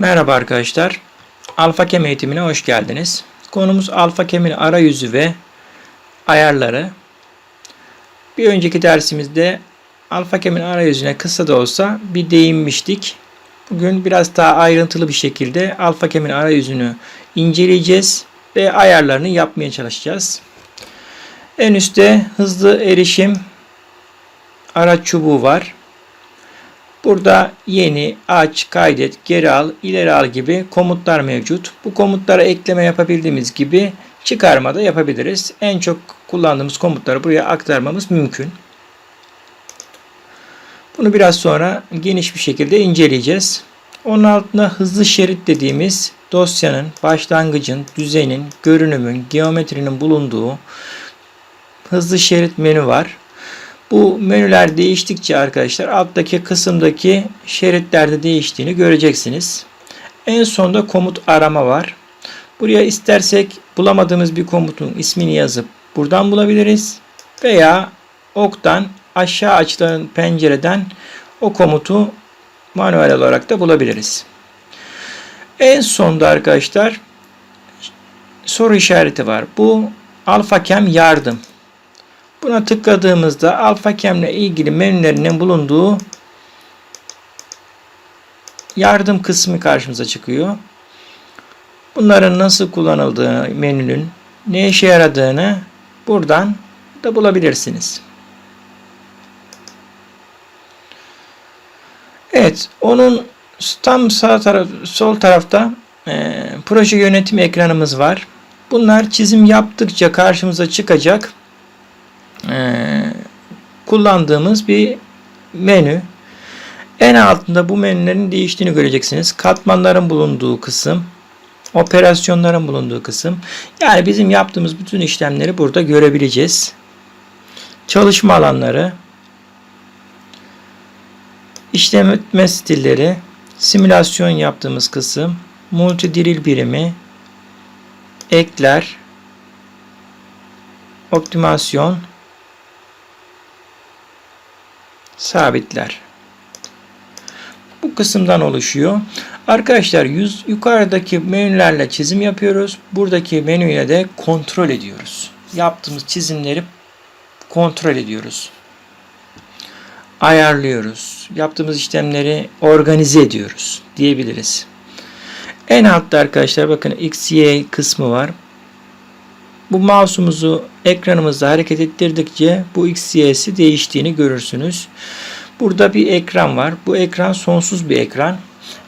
Merhaba arkadaşlar. AlphaCam eğitimine hoş geldiniz. Konumuz AlphaCam'in arayüzü ve ayarları. Bir önceki dersimizde AlphaCam'in arayüzüne kısa da olsa bir değinmiştik. Bugün biraz daha ayrıntılı bir şekilde AlphaCam'in arayüzünü inceleyeceğiz ve ayarlarını yapmaya çalışacağız. En üstte hızlı erişim araç çubuğu var. Burada yeni, aç, kaydet, geri al, ileri al gibi komutlar mevcut. Bu komutlara ekleme yapabildiğimiz gibi çıkarma da yapabiliriz. En çok kullandığımız komutları buraya aktarmamız mümkün. Bunu biraz sonra geniş bir şekilde inceleyeceğiz. Onun altında hızlı şerit dediğimiz dosyanın, başlangıcın, düzenin, görünümün, geometrinin bulunduğu hızlı şerit menü var. Bu menüler değiştikçe arkadaşlar alttaki kısımdaki şeritlerde değiştiğini göreceksiniz. En sonda komut arama var. Buraya istersek bulamadığımız bir komutun ismini yazıp buradan bulabiliriz. Veya oktan aşağı açılan pencereden o komutu manuel olarak da bulabiliriz. En sonda arkadaşlar soru işareti var. Bu AlphaCam yardım. Buna tıkladığımızda AlphaCam ile ilgili menülerinin bulunduğu yardım kısmı karşımıza çıkıyor. Bunların nasıl kullanıldığı menünün ne işe yaradığını buradan da bulabilirsiniz. Evet, onun tam sağ taraf, sol tarafta e, proje yönetim ekranımız var. Bunlar çizim yaptıkça karşımıza çıkacak e, kullandığımız bir menü. En altında bu menülerin değiştiğini göreceksiniz. Katmanların bulunduğu kısım, operasyonların bulunduğu kısım. Yani bizim yaptığımız bütün işlemleri burada görebileceğiz. Çalışma alanları, işleme stilleri, simülasyon yaptığımız kısım, multidiril birimi, ekler, optimasyon, sabitler. Bu kısımdan oluşuyor. Arkadaşlar yüz, yukarıdaki menülerle çizim yapıyoruz. Buradaki menüyle de kontrol ediyoruz. Yaptığımız çizimleri kontrol ediyoruz. Ayarlıyoruz. Yaptığımız işlemleri organize ediyoruz diyebiliriz. En altta arkadaşlar bakın XY kısmı var. Bu mouse'umuzu ekranımızda hareket ettirdikçe bu XY'si değiştiğini görürsünüz. Burada bir ekran var. Bu ekran sonsuz bir ekran.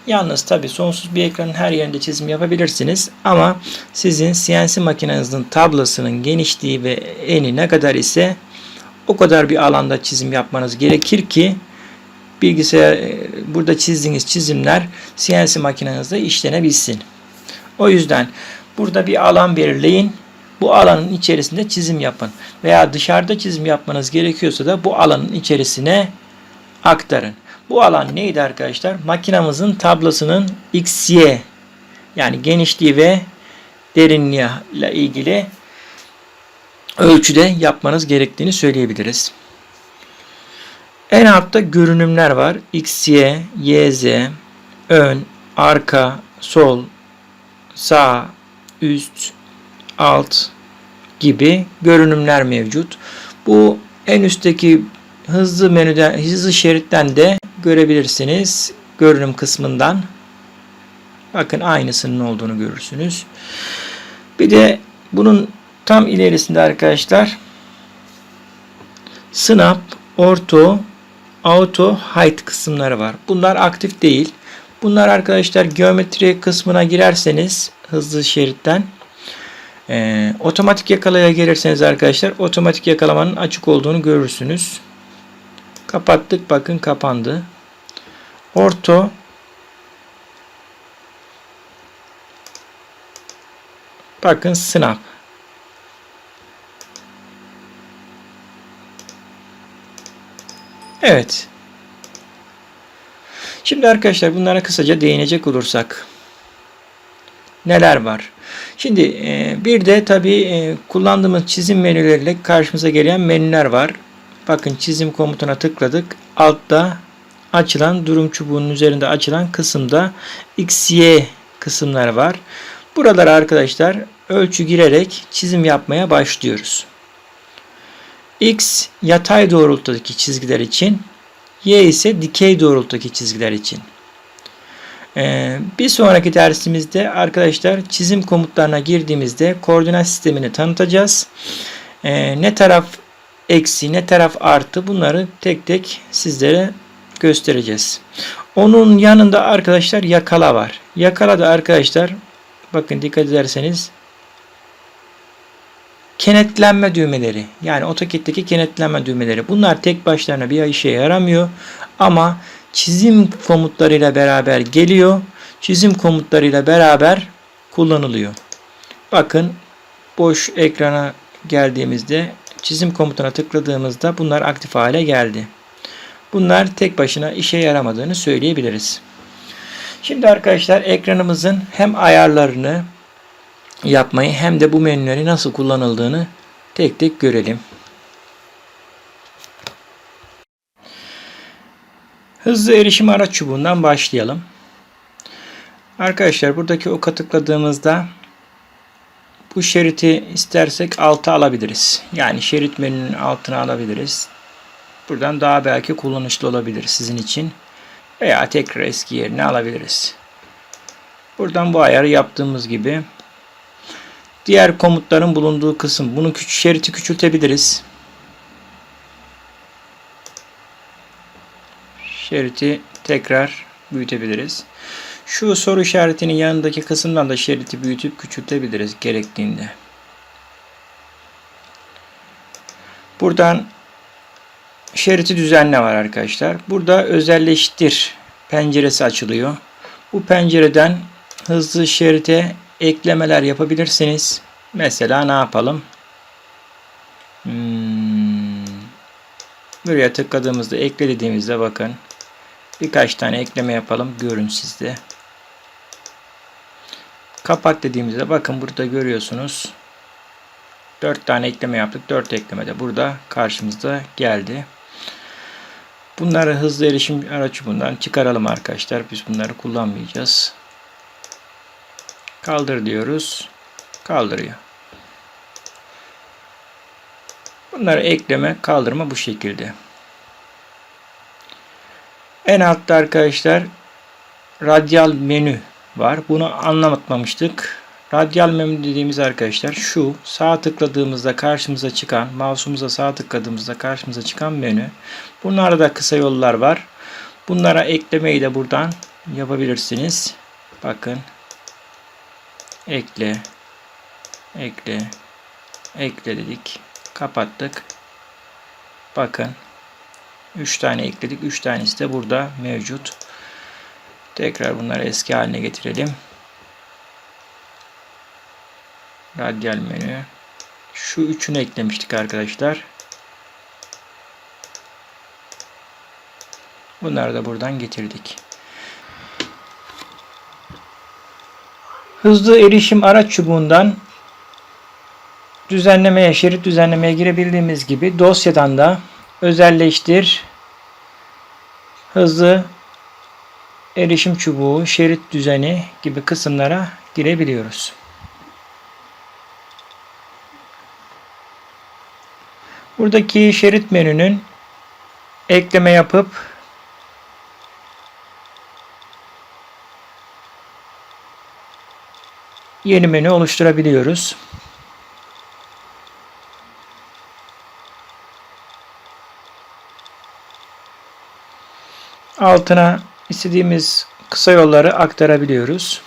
Yalnız tabi sonsuz bir ekranın her yerinde çizim yapabilirsiniz. Ama sizin CNC makinenizin tablasının genişliği ve eni ne kadar ise o kadar bir alanda çizim yapmanız gerekir ki bilgisayar burada çizdiğiniz çizimler CNC makinenizde işlenebilsin. O yüzden burada bir alan belirleyin bu alanın içerisinde çizim yapın. Veya dışarıda çizim yapmanız gerekiyorsa da bu alanın içerisine aktarın. Bu alan neydi arkadaşlar? Makinamızın tablasının XY yani genişliği ve derinliği ile ilgili ölçüde yapmanız gerektiğini söyleyebiliriz. En altta görünümler var. XY, YZ, ön, arka, sol, sağ, üst, alt gibi görünümler mevcut. Bu en üstteki hızlı menüden, hızlı şeritten de görebilirsiniz. Görünüm kısmından. Bakın aynısının olduğunu görürsünüz. Bir de bunun tam ilerisinde arkadaşlar Snap, Orto, Auto, Height kısımları var. Bunlar aktif değil. Bunlar arkadaşlar geometri kısmına girerseniz hızlı şeritten ee, otomatik yakalaya gelirseniz arkadaşlar otomatik yakalamanın açık olduğunu görürsünüz. Kapattık bakın kapandı. Orto bakın snap. Evet. Şimdi arkadaşlar bunlara kısaca değinecek olursak neler var? Şimdi e, bir de tabi e, kullandığımız çizim menüleriyle karşımıza gelen menüler var. Bakın çizim komutuna tıkladık. Altta açılan durum çubuğunun üzerinde açılan kısımda X, Y kısımları var. Buralara arkadaşlar ölçü girerek çizim yapmaya başlıyoruz. X yatay doğrultudaki çizgiler için, Y ise dikey doğrultudaki çizgiler için. Ee, bir sonraki dersimizde arkadaşlar çizim komutlarına girdiğimizde koordinat sistemini tanıtacağız. Ee, ne taraf eksi ne taraf artı bunları tek tek sizlere göstereceğiz. Onun yanında arkadaşlar yakala var. Yakala da arkadaşlar bakın dikkat ederseniz kenetlenme düğmeleri yani AutoCAD'deki kenetlenme düğmeleri bunlar tek başlarına bir işe yaramıyor ama çizim komutlarıyla beraber geliyor. Çizim komutlarıyla beraber kullanılıyor. Bakın boş ekrana geldiğimizde çizim komutuna tıkladığımızda bunlar aktif hale geldi. Bunlar tek başına işe yaramadığını söyleyebiliriz. Şimdi arkadaşlar ekranımızın hem ayarlarını yapmayı hem de bu menüleri nasıl kullanıldığını tek tek görelim. Hızlı erişim araç çubuğundan başlayalım. Arkadaşlar buradaki oka tıkladığımızda bu şeriti istersek alta alabiliriz. Yani şerit menünün altına alabiliriz. Buradan daha belki kullanışlı olabilir sizin için. Veya tekrar eski yerine alabiliriz. Buradan bu ayarı yaptığımız gibi diğer komutların bulunduğu kısım. Bunu şeriti küçültebiliriz. Şeriti tekrar büyütebiliriz. Şu soru işaretinin yanındaki kısımdan da şeriti büyütüp küçültebiliriz gerektiğinde. Buradan şeriti düzenle var arkadaşlar. Burada özelleştir penceresi açılıyor. Bu pencereden hızlı şerite eklemeler yapabilirsiniz. Mesela ne yapalım? Hmm. Buraya tıkladığımızda ekle dediğimizde bakın birkaç tane ekleme yapalım. Görün sizde. Kapat dediğimizde bakın burada görüyorsunuz. 4 tane ekleme yaptık. 4 ekleme de burada karşımızda geldi. Bunları hızlı erişim araç bundan çıkaralım arkadaşlar. Biz bunları kullanmayacağız. Kaldır diyoruz. Kaldırıyor. Bunları ekleme, kaldırma bu şekilde. En altta arkadaşlar radyal menü var. Bunu anlatmamıştık. Radyal menü dediğimiz arkadaşlar şu sağ tıkladığımızda karşımıza çıkan mouse'umuza sağ tıkladığımızda karşımıza çıkan menü. Bunlarda da kısa yollar var. Bunlara eklemeyi de buradan yapabilirsiniz. Bakın. Ekle. Ekle. Ekle dedik. Kapattık. Bakın. 3 tane ekledik. 3 tanesi de burada mevcut. Tekrar bunları eski haline getirelim. Radyal menü. Şu üçünü eklemiştik arkadaşlar. Bunları da buradan getirdik. Hızlı erişim araç çubuğundan düzenlemeye, şerit düzenlemeye girebildiğimiz gibi dosyadan da özelleştir, hızlı erişim çubuğu, şerit düzeni gibi kısımlara girebiliyoruz. Buradaki şerit menünün ekleme yapıp yeni menü oluşturabiliyoruz. Altına istediğimiz kısa yolları aktarabiliyoruz.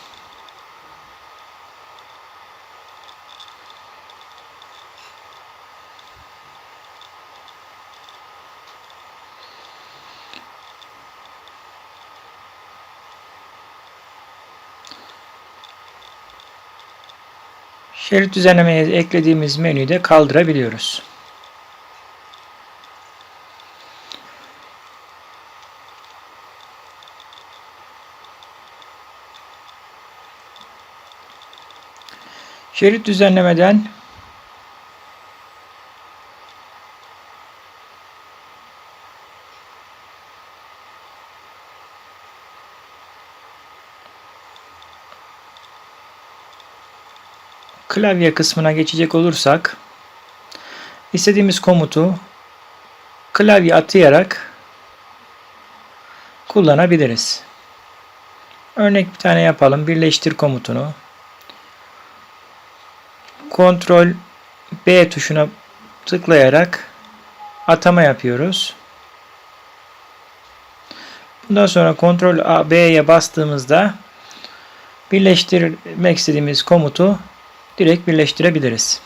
Şerit düzenlemeye eklediğimiz menüyü de kaldırabiliyoruz. Şerit düzenlemeden klavye kısmına geçecek olursak istediğimiz komutu klavye atayarak kullanabiliriz. Örnek bir tane yapalım. Birleştir komutunu. Kontrol B tuşuna tıklayarak atama yapıyoruz. Bundan sonra kontrol A, B'ye bastığımızda birleştirmek istediğimiz komutu direkt birleştirebiliriz.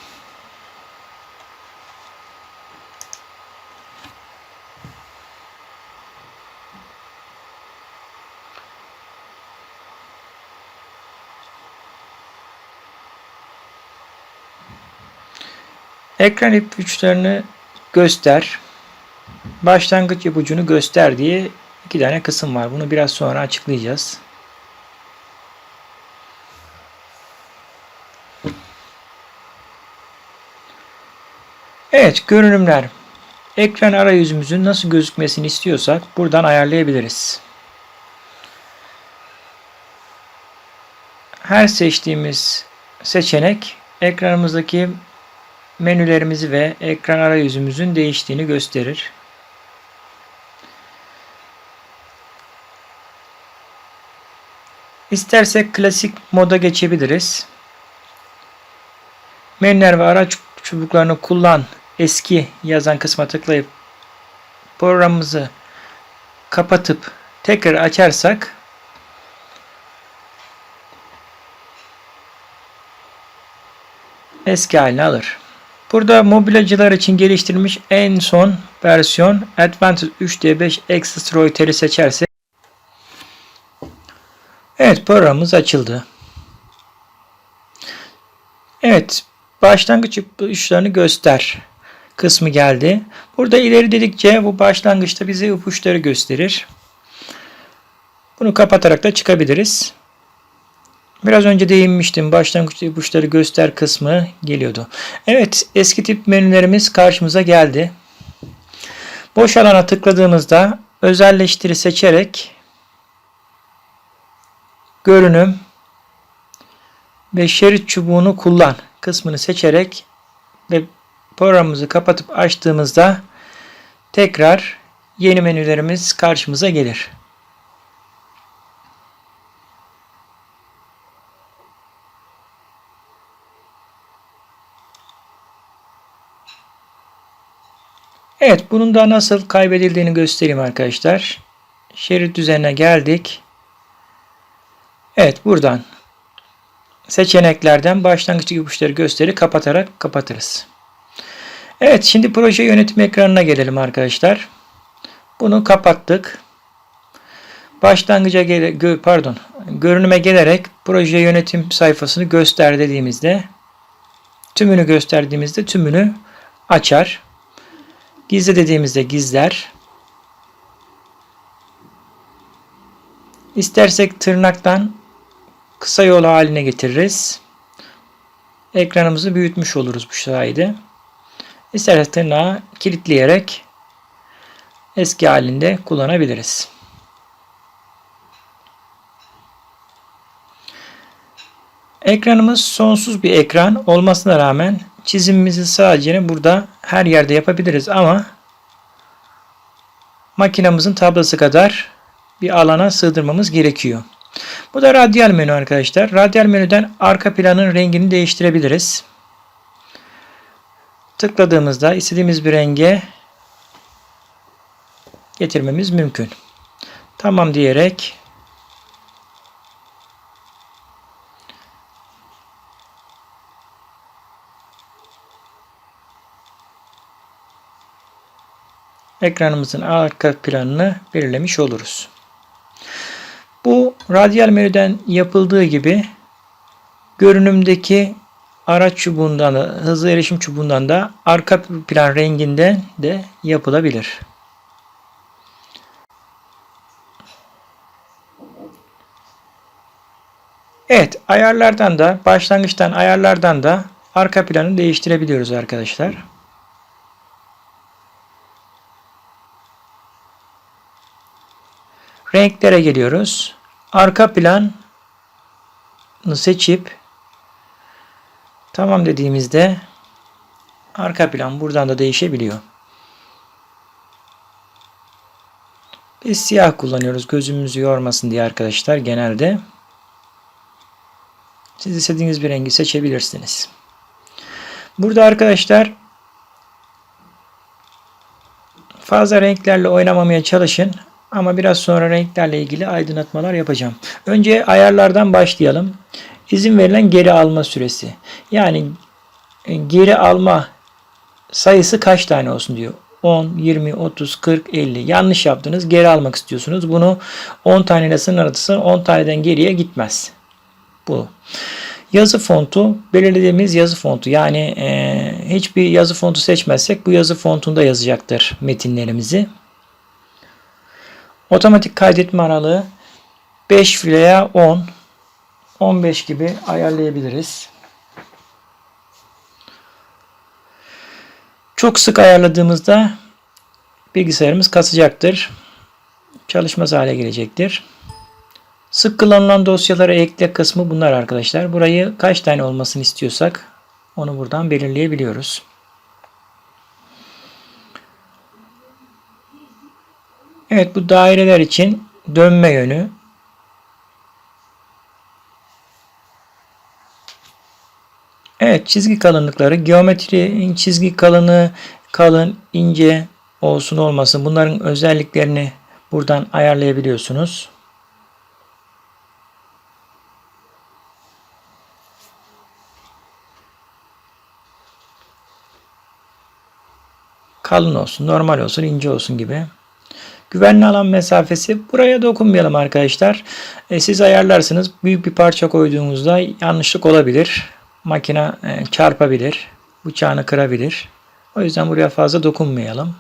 Ekran ipuçlarını göster. Başlangıç ipucunu göster diye iki tane kısım var. Bunu biraz sonra açıklayacağız. Evet, görünümler. Ekran arayüzümüzün nasıl gözükmesini istiyorsak buradan ayarlayabiliriz. Her seçtiğimiz seçenek ekranımızdaki menülerimizi ve ekran arayüzümüzün değiştiğini gösterir. İstersek klasik moda geçebiliriz. Menüler ve araç çubuklarını kullan eski yazan kısma tıklayıp programımızı kapatıp tekrar açarsak eski halini alır. Burada mobilyacılar için geliştirilmiş en son versiyon Advantage 3D5 Extra Royter'i seçersek Evet programımız açıldı. Evet başlangıç ipuçlarını göster kısmı geldi. Burada ileri dedikçe bu başlangıçta bize ipuçları gösterir. Bunu kapatarak da çıkabiliriz. Biraz önce değinmiştim. Başlangıç ipuçları göster kısmı geliyordu. Evet eski tip menülerimiz karşımıza geldi. Boş alana tıkladığımızda özelleştiri seçerek görünüm ve şerit çubuğunu kullan kısmını seçerek ve programımızı kapatıp açtığımızda tekrar yeni menülerimiz karşımıza gelir. Evet bunun da nasıl kaybedildiğini göstereyim arkadaşlar. Şerit düzenine geldik. Evet buradan seçeneklerden başlangıç ipuçları gösteri kapatarak kapatırız. Evet şimdi proje yönetim ekranına gelelim arkadaşlar. Bunu kapattık. Başlangıca gele, pardon görünüme gelerek proje yönetim sayfasını göster dediğimizde tümünü gösterdiğimizde tümünü açar. Gizle dediğimizde gizler. İstersek tırnaktan kısa yol haline getiririz. Ekranımızı büyütmüş oluruz bu sayede. İstersek tırnağı kilitleyerek eski halinde kullanabiliriz. Ekranımız sonsuz bir ekran olmasına rağmen çizimimizi sadece burada her yerde yapabiliriz ama makinamızın tablası kadar bir alana sığdırmamız gerekiyor. Bu da radyal menü arkadaşlar. Radyal menüden arka planın rengini değiştirebiliriz. Tıkladığımızda istediğimiz bir renge getirmemiz mümkün. Tamam diyerek ekranımızın arka planını belirlemiş oluruz. Bu radyal menüden yapıldığı gibi görünümdeki araç çubuğundan da hızlı erişim çubuğundan da arka plan renginden de yapılabilir. Evet ayarlardan da başlangıçtan ayarlardan da arka planı değiştirebiliyoruz arkadaşlar. Renklere geliyoruz. Arka planı seçip Tamam dediğimizde arka plan buradan da değişebiliyor. Biz siyah kullanıyoruz gözümüzü yormasın diye arkadaşlar genelde. Siz istediğiniz bir rengi seçebilirsiniz. Burada arkadaşlar fazla renklerle oynamamaya çalışın. Ama biraz sonra renklerle ilgili aydınlatmalar yapacağım. Önce ayarlardan başlayalım. İzin verilen geri alma süresi. Yani e, geri alma sayısı kaç tane olsun diyor. 10, 20, 30, 40, 50. Yanlış yaptınız. Geri almak istiyorsunuz. Bunu 10 taneyle sınırlatırsın. 10 taneden geriye gitmez. Bu. Yazı fontu belirlediğimiz yazı fontu. Yani e, hiçbir yazı fontu seçmezsek bu yazı fontunda yazacaktır metinlerimizi. Otomatik kaydetme aralığı 5 veya 10, 15 gibi ayarlayabiliriz. Çok sık ayarladığımızda bilgisayarımız kasacaktır. Çalışmaz hale gelecektir. Sık kullanılan dosyalara ekle kısmı bunlar arkadaşlar. Burayı kaç tane olmasını istiyorsak onu buradan belirleyebiliyoruz. Evet bu daireler için dönme yönü. Evet çizgi kalınlıkları geometri çizgi kalınlığı kalın ince olsun olmasın bunların özelliklerini buradan ayarlayabiliyorsunuz. Kalın olsun, normal olsun, ince olsun gibi. Güvenli alan mesafesi buraya dokunmayalım arkadaşlar. E, siz ayarlarsınız. Büyük bir parça koyduğunuzda yanlışlık olabilir. Makine e, çarpabilir. Bıçağını kırabilir. O yüzden buraya fazla dokunmayalım.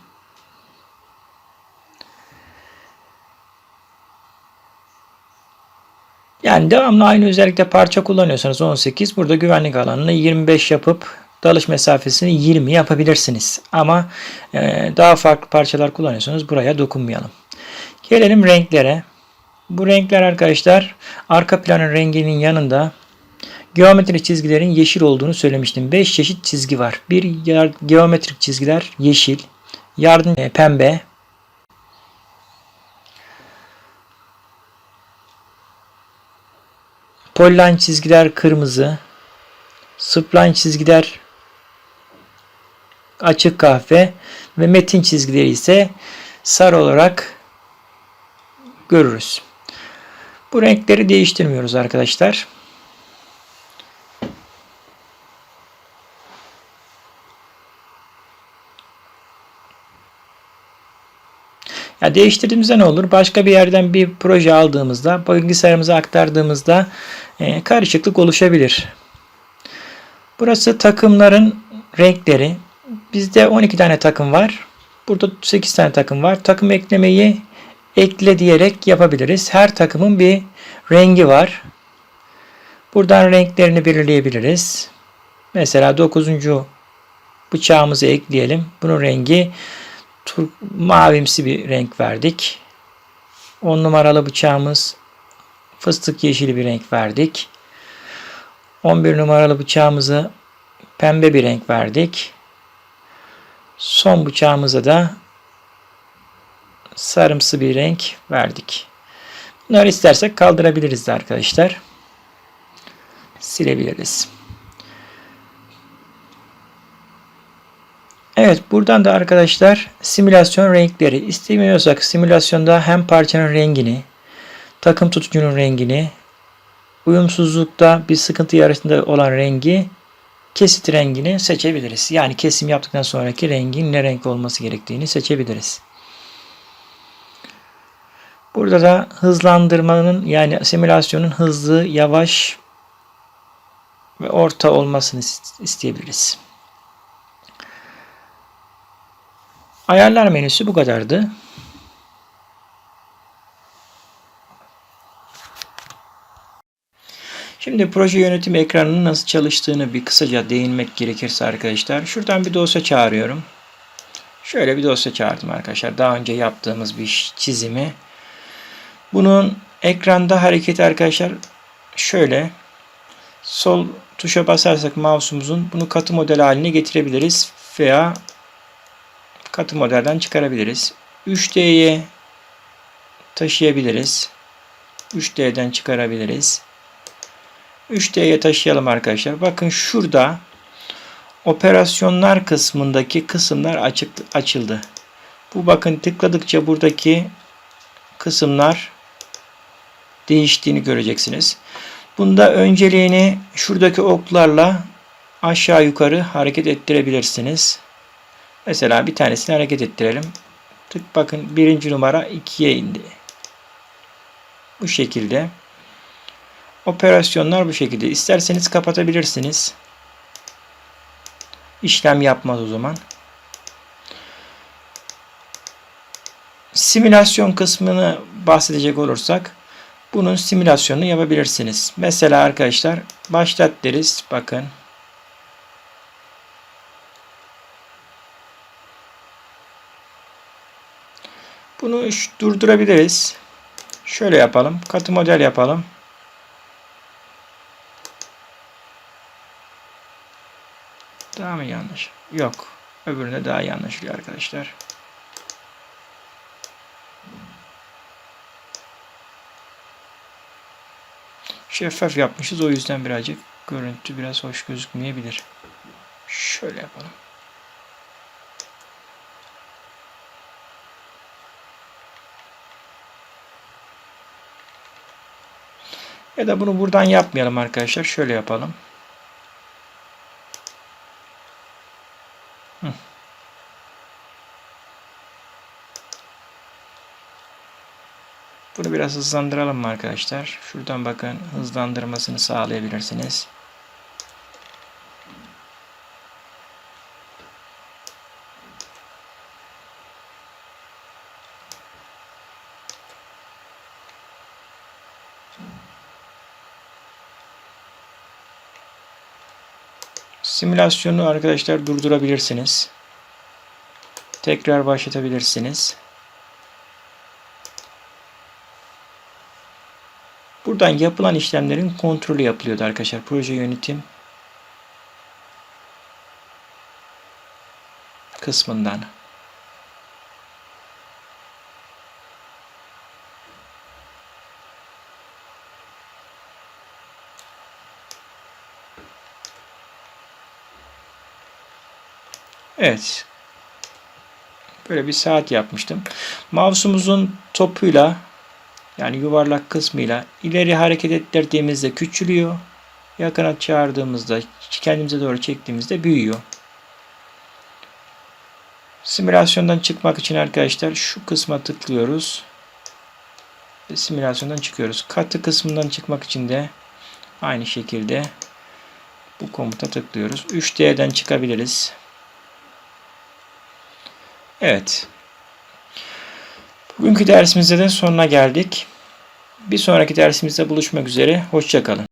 Yani devamlı aynı özellikle parça kullanıyorsanız 18 burada güvenlik alanını 25 yapıp dalış mesafesini 20 yapabilirsiniz. Ama e, daha farklı parçalar kullanıyorsanız buraya dokunmayalım. Gelelim renklere. Bu renkler arkadaşlar arka planın renginin yanında geometrik çizgilerin yeşil olduğunu söylemiştim. 5 çeşit çizgi var. Bir geometrik çizgiler yeşil, yardım e, pembe, Polyline çizgiler kırmızı, spline çizgiler açık kahve ve metin çizgileri ise sarı olarak görürüz. Bu renkleri değiştirmiyoruz arkadaşlar. Ya değiştirdiğimizde ne olur? Başka bir yerden bir proje aldığımızda, bilgisayarımıza aktardığımızda e, karışıklık oluşabilir. Burası takımların renkleri. Bizde 12 tane takım var. Burada 8 tane takım var. Takım eklemeyi ekle diyerek yapabiliriz. Her takımın bir rengi var. Buradan renklerini belirleyebiliriz. Mesela 9. bıçağımızı ekleyelim. Bunun rengi mavimsi bir renk verdik. 10 numaralı bıçağımız fıstık yeşili bir renk verdik. 11 numaralı bıçağımızı pembe bir renk verdik. Son bıçağımıza da sarımsı bir renk verdik. Bunları istersek kaldırabiliriz de arkadaşlar. Silebiliriz. Evet buradan da arkadaşlar simülasyon renkleri istemiyorsak simülasyonda hem parçanın rengini, takım tutucunun rengini, uyumsuzlukta bir sıkıntı yaratında olan rengi kesit rengini seçebiliriz. Yani kesim yaptıktan sonraki rengin ne renk olması gerektiğini seçebiliriz. Burada da hızlandırmanın yani simülasyonun hızlı, yavaş ve orta olmasını isteyebiliriz. Ayarlar menüsü bu kadardı. Şimdi proje yönetim ekranının nasıl çalıştığını bir kısaca değinmek gerekirse arkadaşlar. Şuradan bir dosya çağırıyorum. Şöyle bir dosya çağırdım arkadaşlar. Daha önce yaptığımız bir çizimi. Bunun ekranda hareketi arkadaşlar şöyle. Sol tuşa basarsak mouse'umuzun bunu katı model haline getirebiliriz veya katı modelden çıkarabiliriz. 3D'ye taşıyabiliriz. 3D'den çıkarabiliriz. 3D'ye taşıyalım arkadaşlar. Bakın şurada operasyonlar kısmındaki kısımlar açık, açıldı. Bu bakın tıkladıkça buradaki kısımlar değiştiğini göreceksiniz. Bunda önceliğini şuradaki oklarla aşağı yukarı hareket ettirebilirsiniz. Mesela bir tanesini hareket ettirelim. Tık bakın birinci numara 2'ye indi. Bu şekilde. Operasyonlar bu şekilde. İsterseniz kapatabilirsiniz. İşlem yapmaz o zaman. Simülasyon kısmını bahsedecek olursak bunun simülasyonunu yapabilirsiniz. Mesela arkadaşlar başlat deriz. Bakın. Bunu durdurabiliriz. Şöyle yapalım. Katı model yapalım. Daha mı yanlış? Yok. Öbüründe daha iyi anlaşılıyor arkadaşlar. Şeffaf yapmışız. O yüzden birazcık görüntü biraz hoş gözükmeyebilir. Şöyle yapalım. Ya da bunu buradan yapmayalım arkadaşlar. Şöyle yapalım. Bunu biraz hızlandıralım mı arkadaşlar? Şuradan bakın hızlandırmasını sağlayabilirsiniz. Simülasyonu arkadaşlar durdurabilirsiniz. Tekrar başlatabilirsiniz. Buradan yapılan işlemlerin kontrolü yapılıyordu arkadaşlar. Proje yönetim kısmından. Evet. Böyle bir saat yapmıştım. Mouse'umuzun topuyla yani yuvarlak kısmıyla ileri hareket ettirdiğimizde küçülüyor. Yakına çağırdığımızda kendimize doğru çektiğimizde büyüyor. Simülasyondan çıkmak için arkadaşlar şu kısma tıklıyoruz. Ve simülasyondan çıkıyoruz. Katı kısmından çıkmak için de aynı şekilde bu komuta tıklıyoruz. 3D'den çıkabiliriz. Evet. Bugünkü dersimizde de sonuna geldik. Bir sonraki dersimizde buluşmak üzere. Hoşçakalın.